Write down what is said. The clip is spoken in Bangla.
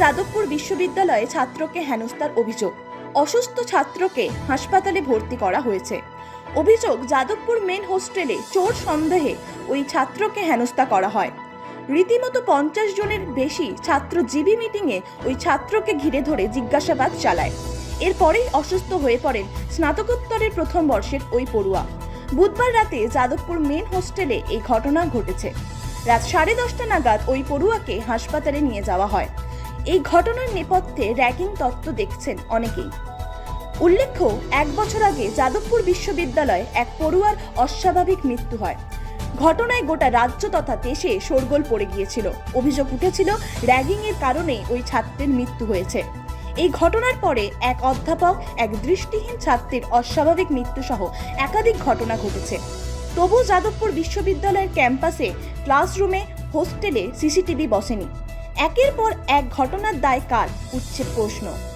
যাদবপুর বিশ্ববিদ্যালয়ে ছাত্রকে হেনস্থার অভিযোগ। অসুস্থ ছাত্রকে হাসপাতালে ভর্তি করা হয়েছে। অভিযোগ, যাদবপুর মেন হোস্টেলে চোর সন্দেহে ওই ছাত্রকে হেনস্থা করা হয়। রীতিমতো পঞ্চাশ জনের বেশি ছাত্র জিবি মিটিংয়ে ওই ছাত্রকে ঘিরে ধরে জিজ্ঞাসাবাদ চালায়। এরপরেই অসুস্থ হয়ে পড়েন স্নাতকোত্তরের প্রথম বর্ষের ওই পড়ুয়া। বুধবার রাতে যাদবপুর মেন হোস্টেলে এই ঘটনা ঘটেছে। রাত সাড়ে দশটা নাগাদ ওই পড়ুয়াকে হাসপাতালে নিয়ে যাওয়া হয়। এই ঘটনার নেপথ্যে র্যাগিং তত্ত্ব দেখছেন অনেকেই। উল্লেখ্য, এক বছর আগে যাদবপুর বিশ্ববিদ্যালয়ে এক পড়ুয়ার অস্বাভাবিক মৃত্যু হয়। ঘটনায় গোটা রাজ্য তথা দেশে শোরগোল পড়ে গিয়েছিল। অভিযোগ উঠেছিল, র্যাগিংয়ের কারণেই ওই ছাত্রের মৃত্যু হয়েছে। এই ঘটনার পরে এক অধ্যাপক, এক দৃষ্টিহীন ছাত্রের অস্বাভাবিক মৃত্যুসহ একাধিক ঘটনা ঘটেছে। তবু যাদবপুর বিশ্ববিদ্যালয়ের ক্যাম্পাসে ক্লাসরুমে, হোস্টেলে সিসিটিভি বসেনি। একের পর এক ঘটনার দায় কার? উঠছে প্রশ্ন।